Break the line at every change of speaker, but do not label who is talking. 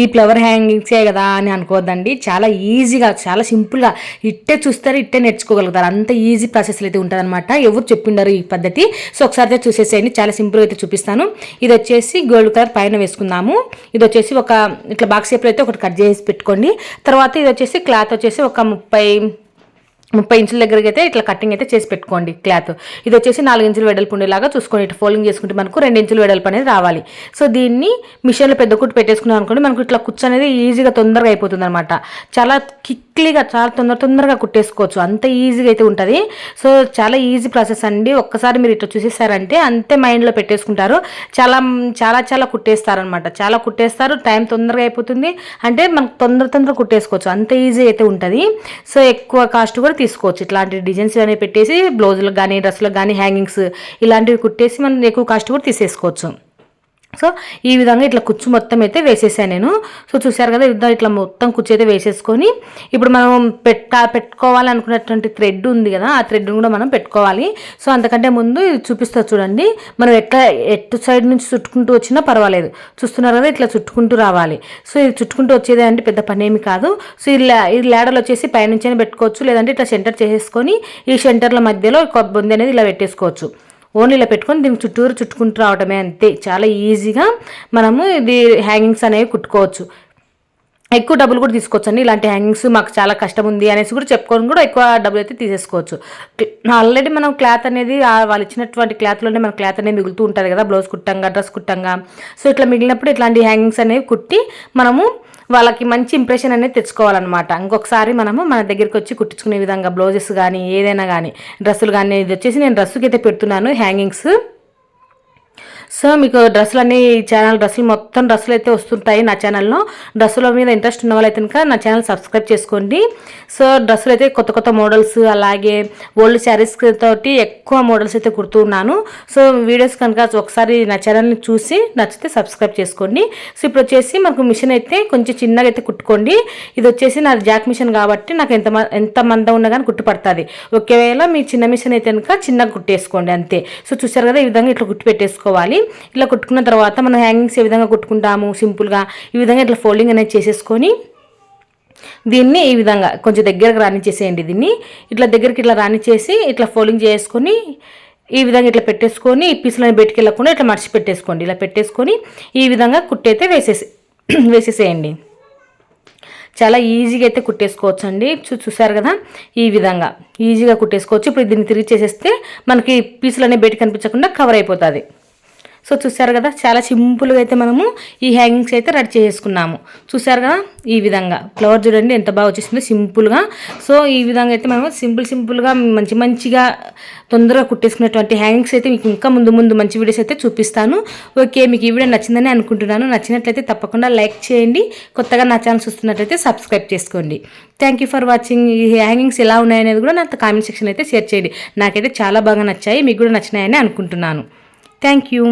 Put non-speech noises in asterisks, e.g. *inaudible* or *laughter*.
ఈ ఫ్లవర్ హ్యాంగింగ్సే కదా అని అనుకోవద్దండి చాలా ఈజీగా చాలా సింపుల్గా ఇట్టే చూస్తారు ఇట్టే నేర్చుకోగలుగుతారు. అంత ఈజీ ప్రాసెస్ అయితే ఉంటుందన్నమాట. ఎవరు చెప్పిండారు ఈ పద్ధతి. సో ఒకసారి అయితే చూసేసేయండి. చాలా సింపుల్గా అయితే చూపిస్తాను. ఇది వచ్చేసి గోల్డ్ కలర్ పైన వేసుకుందాము. ఇది వచ్చేసి ఒక ఇట్లా బాక్స్ షేప్లో అయితే ఒకటి కట్ చేసి పెట్టుకోండి. తర్వాత ఇది వచ్చేసి క్లాత్ వచ్చేసి ఒక ముప్పై ముప్పై ఇంచుల దగ్గరికి అయితే ఇట్లా కటింగ్ అయితే చేసి పెట్టుకోండి క్లాత్ ఇది వచ్చేసి నాలుగు ఇంచులు వెడల్పు ఉండేలాగా చూసుకోండి ఇట్లా ఫోల్డింగ్ చేసుకుంటే మనకు రెండు ఇంచులు వెడల్పు అనేది రావాలి. సో దీన్ని మిషన్లో పెద్ద కుట్టు పెట్టేసుకున్నాం అనుకోండి మనకు ఇట్లా కుచ్చు అనేది ఈజీగా తొందరగా అయిపోతుంది అనమాట చాలా క్లిక్లీగా చాలా తొందర తొందరగా కుట్టేసుకోవచ్చు. అంత ఈజీగా అయితే ఉంటుంది. సో చాలా ఈజీ ప్రాసెస్ అండి. ఒక్కసారి మీరు ఇట్లా చూసేసారంటే అంతే మైండ్లో పెట్టేసుకుంటారు. చాలా చాలా చాలా కుట్టేస్తారనమాట చాలా కుట్టేస్తారు టైం తొందరగా అయిపోతుంది. అంటే మనకు తొందర తొందరగా కుట్టేసుకోవచ్చు. అంత ఈజీ అయితే ఉంటుంది. సో ఎక్కువ కాస్ట్ కూడా తీసుకోవచ్చు. ఇట్లాంటి డిజైన్స్ అనేవి పెట్టేసి బ్లౌజులకు కానీ డ్రెస్సులకు కానీ హ్యాంగింగ్స్ ఇలాంటివి కుట్టేసి మనం ఎక్కువ కాస్ట్ కూడా తీసేసుకోవచ్చు. సో ఈ విధంగా ఇట్లా కుచ్చు మొత్తం అయితే వేసేసాను నేను. సో చూసారు కదా ఇద్దరు ఇట్లా మొత్తం కుచ్చు అయితే వేసేసుకొని ఇప్పుడు మనం పెట్ట పెట్టుకోవాలనుకున్నటువంటి థ్రెడ్ ఉంది కదా ఆ థ్రెడ్ కూడా మనం పెట్టుకోవాలి. సో అంతకంటే ముందు ఇది చూపిస్తా చూడండి. మనం ఎట్లా ఎటు సైడ్ నుంచి చుట్టుకుంటూ వచ్చినా పర్వాలేదు. చూస్తున్నారు కదా ఇట్లా చుట్టుకుంటూ రావాలి. సో ఇది చుట్టుకుంటూ వచ్చేదే అంటే పెద్ద పని ఏమి కాదు. సో ఈ ల్యాడర్లు ఈ వచ్చేసి పైనుంచైనా పెట్టుకోవచ్చు లేదంటే ఇట్లా సెంటర్ చేసేసుకొని ఈ సెంటర్ల మధ్యలో ఒక బొంది అనేది ఇలా పెట్టేసుకోవచ్చు. ఓన్లీ ఇలా పెట్టుకొని దీనికి చుట్టూరు చుట్టుకుంటూ రావడమే అంతే. చాలా ఈజీగా మనము ఇది హ్యాంగింగ్స్ అనేవి కుట్టుకోవచ్చు. ఎక్కువ డబ్బులు కూడా తీసుకోవచ్చు అండి ఇలాంటి హ్యాంగింగ్స్ మాకు చాలా కష్టం ఉంది అనేసి కూడా చెప్పుకొని కూడా ఎక్కువ డబ్బులు అయితే తీసేసుకోవచ్చు. ఆల్రెడీ మనం క్లాత్ అనేది వాళ్ళు ఇచ్చినటువంటి క్లాత్లోనే మన క్లాత్ అనేది మిగులుతూ ఉంటుంది కదా. బ్లౌజ్ కుట్టంగా డ్రెస్ కుట్టంగా. సో ఇట్లా మిగిలినప్పుడు ఇట్లాంటి హ్యాంగింగ్స్ అనేవి కుట్టి మనము వాళ్ళకి మంచి ఇంప్రెషన్ అనేది తెచ్చుకోవాలన్నమాట. ఇంకొకసారి మనము మన దగ్గరికి వచ్చి కుట్టించుకునే విధంగా బ్లౌజెస్ కానీ ఏదైనా కానీ డ్రెస్సులు కానీ ఇది వచ్చేసి నేను డ్రెస్సుకి అయితే పెడుతున్నాను హ్యాంగింగ్స్. సో మీకు డ్రెస్సులు అన్ని ఛానల్ డ్రెస్సులు మొత్తం డ్రెస్సులు అయితే వస్తుంటాయి నా ఛానల్లో డ్రెస్సుల మీద ఇంట్రెస్ట్ ఉన్న వాళ్ళైతే కనుక నా ఛానల్ సబ్స్క్రైబ్ చేసుకోండి. సో డ్రెస్సులు అయితే కొత్త కొత్త మోడల్స్ అలాగే ఓల్డ్ శారీస్ తోటి ఎక్కువ మోడల్స్ అయితే కుడుతున్నాను సో వీడియోస్ కనుక ఒకసారి నా ఛానల్ని చూసి నచ్చితే సబ్స్క్రైబ్ చేసుకోండి. సో ఇప్పుడు వచ్చేసి మనకు మిషన్ అయితే కొంచెం చిన్నగా అయితే కుట్టుకోండి. ఇది వచ్చేసి నాది జాక్ మిషన్ కాబట్టి నాకు ఎంత మ- ఎంత మంద ఉన్నా కానీ కుట్టు పడుతుంది ఒకవేళ మీ చిన్న మిషన్ అయితే కనుక చిన్నగా కుట్టేసుకోండి అంతే. సో చూసారు కదా ఈ విధంగా ఇట్లా కుట్టి పెట్టేసుకోవాలి ఇలా కుట్టుకున్న తర్వాత మనం హ్యాంగింగ్స్ ఏ విధంగా కుట్టుకుంటాము? సింపుల్గా ఈ విధంగా ఇట్లా ఫోల్డింగ్ అనేది చేసేసుకొని దీన్ని ఈ విధంగా కొంచెం దగ్గరకు రానిచ్చేసేయండి దీన్ని. ఇట్లా దగ్గరికి ఇట్లా రానిచ్చేసి ఇట్లా ఫోల్డింగ్ చేసుకొని ఈ విధంగా ఇట్లా పెట్టేసుకొని ఈ పీసులను బయటికి వెళ్ళకుండా ఇట్లా మర్చి పెట్టేసుకోండి ఇలా పెట్టేసుకొని ఈ విధంగా కుట్టయితే వేసేసి *clears throat* వేసేసేయండి. చాలా ఈజీగా అయితే కుట్టేసుకోవచ్చు అండి చూ చూసారు కదా? ఈ విధంగా ఈజీగా కుట్టేసుకోవచ్చు. ఇప్పుడు దీన్ని తిరిగి చేసేస్తే మనకి పీసులు అనేవి బయట కనిపించకుండా కవర్ అయిపోతుంది. సో చూసారు కదా చాలా సింపుల్గా అయితే మనము ఈ హ్యాంగింగ్స్ అయితే రెడీ చేసుకున్నాము. చూసారు కదా ఈ విధంగా. ఫ్లవర్ చూడండి ఎంత బాగా వచ్చేసిందో సింపుల్గా. సో ఈ విధంగా అయితే మనము సింపుల్ సింపుల్గా మంచి మంచిగా తొందరగా కుట్టేసుకునేటువంటి హ్యాంగింగ్స్ అయితే మీకు ఇంకా ముందు ముందు మంచి వీడియోస్ అయితే చూపిస్తాను. ఓకే మీకు ఈ వీడియో నచ్చిందని అనుకుంటున్నాను. నచ్చినట్లయితే తప్పకుండా లైక్ చేయండి. కొత్తగా నా ఛానల్ చూస్తున్నట్లయితే సబ్స్క్రైబ్ చేసుకోండి. థ్యాంక్ యూ ఫర్ వాచింగ్ ఈ హ్యాంగింగ్స్ ఎలా ఉన్నాయనేది కూడా నాకు కామెంట్ సెక్షన్ అయితే షేర్ చేయండి. నాకైతే చాలా బాగా నచ్చాయి. మీకు కూడా నచ్చినాయని అనుకుంటున్నాను. Thank you